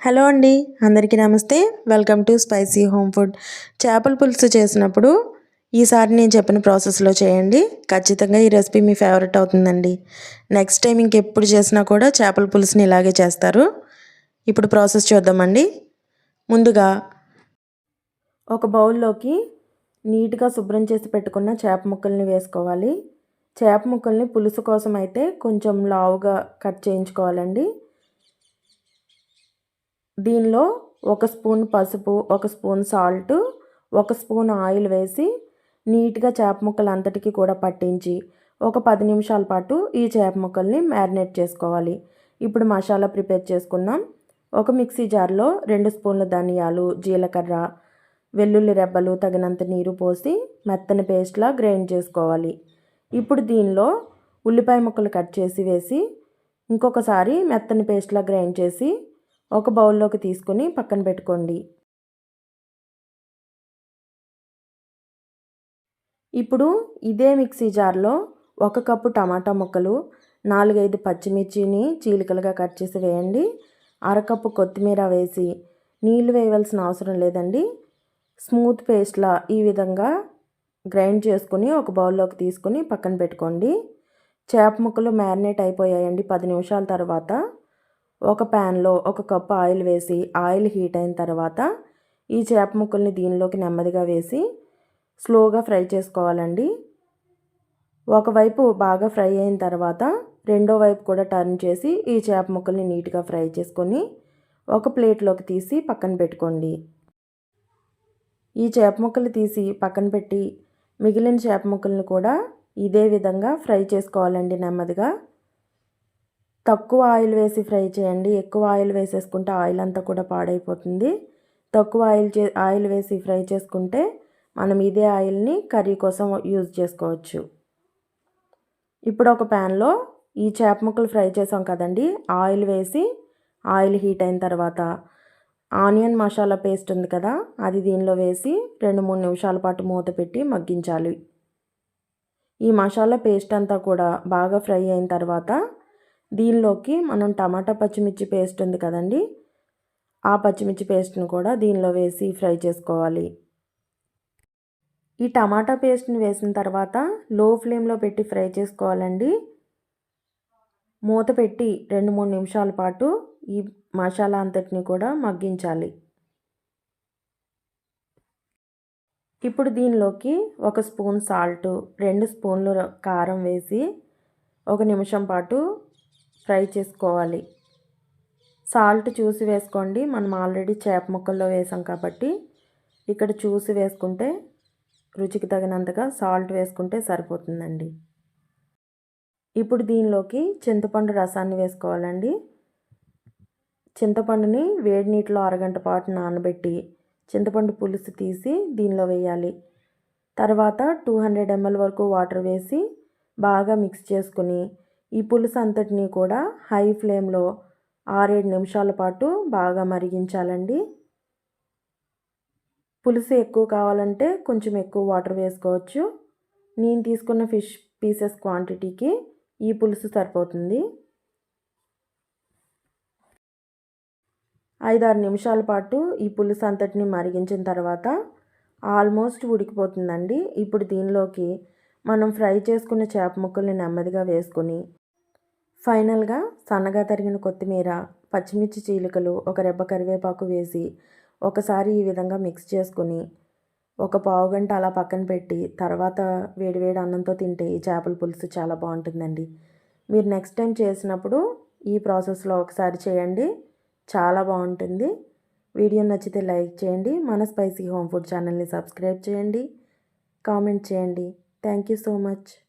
Hello అండి అందరికీ నమస్తే. Welcome to spicy home food. చేపల పులుసు చేసినప్పుడు ఈసారి నేను చెప్పిన ప్రాసెస్లో చేయండి. ఖచ్చితంగా ఈ రెసిపీ మీ ఫేవరెట్ అవుతుందండి. నెక్స్ట్ టైం ఇంకెప్పుడు చేసినా కూడా చేపల పులుసుని ఇలాగే చేస్తారు. ఇప్పుడు ప్రాసెస్ చూద్దామండి. ముందుగా ఒక బౌల్లోకి నీట్గా శుభ్రం చేసి పెట్టుకున్న చేప ముక్కల్ని వేసుకోవాలి. చేప ముక్కల్ని పులుసు కోసం అయితే కొంచెం లావుగా కట్ చేయించుకోవాలండి. దీనిలో ఒక స్పూన్ పసుపు ఒక స్పూన్ సాల్ట్ ఒక స్పూన్ ఆయిల్ వేసి నీట్గా చేప ముక్కలు అంతటికి కూడా పట్టించి ఒక పది నిమిషాల పాటు ఈ చేప ముక్కల్ని మ్యారినేట్ చేసుకోవాలి. ఇప్పుడు మసాలా ప్రిపేర్ చేసుకుందాం. ఒక మిక్సీ జార్లో రెండు స్పూన్ల ధనియాలు జీలకర్ర వెల్లుల్లి రెబ్బలు తగినంత నీరు పోసి మెత్తని పేస్ట్లా గ్రైండ్ చేసుకోవాలి. ఇప్పుడు దీనిలో ఉల్లిపాయ ముక్కలు కట్ చేసి వేసి ఇంకొకసారి మెత్తని పేస్ట్లా గ్రైండ్ చేసి ఒక బౌల్లోకి తీసుకుని పక్కన పెట్టుకోండి. ఇప్పుడు ఇదే మిక్సీ జార్లో ఒక కప్పు టమాటా ముక్కలు నాలుగైదు పచ్చిమిర్చిని చీలికలుగా కట్ చేసి వేయండి. అరకప్పు కొత్తిమీర వేసి నీళ్ళు వేయవలసిన అవసరం లేదండి. స్మూత్ పేస్ట్లా ఈ విధంగా గ్రైండ్ చేసుకుని ఒక బౌల్లోకి తీసుకుని పక్కన పెట్టుకోండి. చేప ముక్కలు మ్యారినేట్ అయిపోయాయండి పది నిమిషాల తర్వాత. ఒక ప్యాన్లో ఒక కప్పు ఆయిల్ వేసి ఆయిల్ హీట్ అయిన తర్వాత ఈ చేప ముక్కల్ని దీనిలోకి నెమ్మదిగా వేసి స్లోగా ఫ్రై చేసుకోవాలండి. ఒకవైపు బాగా ఫ్రై అయిన తర్వాత రెండో వైపు కూడా టర్న్ చేసి ఈ చేప ముక్కల్ని నీట్గా ఫ్రై చేసుకొని ఒక ప్లేట్లోకి తీసి పక్కన పెట్టుకోండి. ఈ చేప ముక్కలు తీసి పక్కన పెట్టి మిగిలిన చేప ముక్కలను కూడా ఇదే విధంగా ఫ్రై చేసుకోవాలండి నెమ్మదిగా. తక్కువ ఆయిల్ వేసి ఫ్రై చేయండి. ఎక్కువ ఆయిల్ వేసేసుకుంటే ఆయిల్ అంతా కూడా పాడైపోతుంది. తక్కువ ఆయిల్ చే ఆయిల్ వేసి ఫ్రై చేసుకుంటే మనం ఇదే ఆయిల్ని కర్రీ కోసం యూజ్ చేసుకోవచ్చు. ఇప్పుడు ఒక ప్యాన్లో ఈ చేప ముక్కలు ఫ్రై చేసాం కదండి. ఆయిల్ వేసి ఆయిల్ హీట్ అయిన తర్వాత ఆనియన్ మసాలా పేస్ట్ ఉంది కదా అది దీనిలో వేసి రెండు మూడు నిమిషాల పాటు మూత పెట్టి మగ్గించాలి. ఈ మసాలా పేస్ట్ అంతా కూడా బాగా ఫ్రై అయిన తర్వాత దీనిలోకి మనం టమాటా పచ్చిమిర్చి పేస్ట్ ఉంది కదండి. ఆ పచ్చిమిర్చి పేస్ట్ని కూడా దీనిలో వేసి ఫ్రై చేసుకోవాలి. ఈ టమాటా పేస్ట్ని వేసిన తర్వాత లో ఫ్లేమ్లో పెట్టి ఫ్రై చేసుకోవాలండి. మూత పెట్టి రెండు మూడు నిమిషాల పాటు ఈ మసాలా అంతటిని కూడా మగ్గించాలి. ఇప్పుడు దీనిలోకి ఒక స్పూన్ సాల్ట్ రెండు స్పూన్లు కారం వేసి ఒక నిమిషం పాటు ఫ్రై చేసుకోవాలి. సాల్ట్ చూసి వేసుకోండి. మనం ఆల్రెడీ చేప ముక్కల్లో వేసాం కాబట్టి ఇక్కడ చూసి వేసుకుంటే రుచికి తగినంతగా సాల్ట్ వేసుకుంటే సరిపోతుందండి. ఇప్పుడు దీనిలోకి చింతపండు రసాన్ని వేసుకోవాలండి. చింతపండుని వేడి నీటిలో అరగంట పాటు నానబెట్టి చింతపండు పులుసు తీసి దీనిలో వేయాలి. తర్వాత టూ హండ్రెడ్ ఎంఎల్ వరకు వాటర్ వేసి బాగా మిక్స్ చేసుకుని ఈ పులుసు అంతటినీ కూడా హై ఫ్లేమ్లో ఆరేడు నిమిషాల పాటు బాగా మరిగించాలండి. పులుసు ఎక్కువ కావాలంటే కొంచెం ఎక్కువ వాటర్ వేసుకోవచ్చు. నేను తీసుకున్న ఫిష్ పీసెస్ క్వాంటిటీకి ఈ పులుసు సరిపోతుంది. ఐదారు నిమిషాల పాటు ఈ పులుసు అంతటిని మరిగించిన తర్వాత ఆల్మోస్ట్ ఉడికిపోతుందండి. ఇప్పుడు దీనిలోకి మనం ఫ్రై చేసుకున్న చేప ముక్కల్ని నెమ్మదిగా వేసుకొని ఫైనల్గా సన్నగా తరిగిన కొత్తిమీర పచ్చిమిర్చి చీలికలు ఒక రెబ్బ కరివేపాకు వేసి ఒకసారి ఈ విధంగా మిక్స్ చేసుకుని ఒక పావు గంట అలా పక్కన పెట్టి తర్వాత వేడివేడి అన్నంతో తింటే ఈ చేపల పులుసు చాలా బాగుంటుందండి. మీరు నెక్స్ట్ టైం చేసినప్పుడు ఈ ప్రాసెస్లో ఒకసారి చేయండి చాలా బాగుంటుంది. వీడియో నచ్చితే లైక్ చేయండి మన స్పైసీ హోమ్ ఫుడ్ ఛానల్ని సబ్స్క్రైబ్ చేయండి కామెంట్ చేయండి. Thank you so much.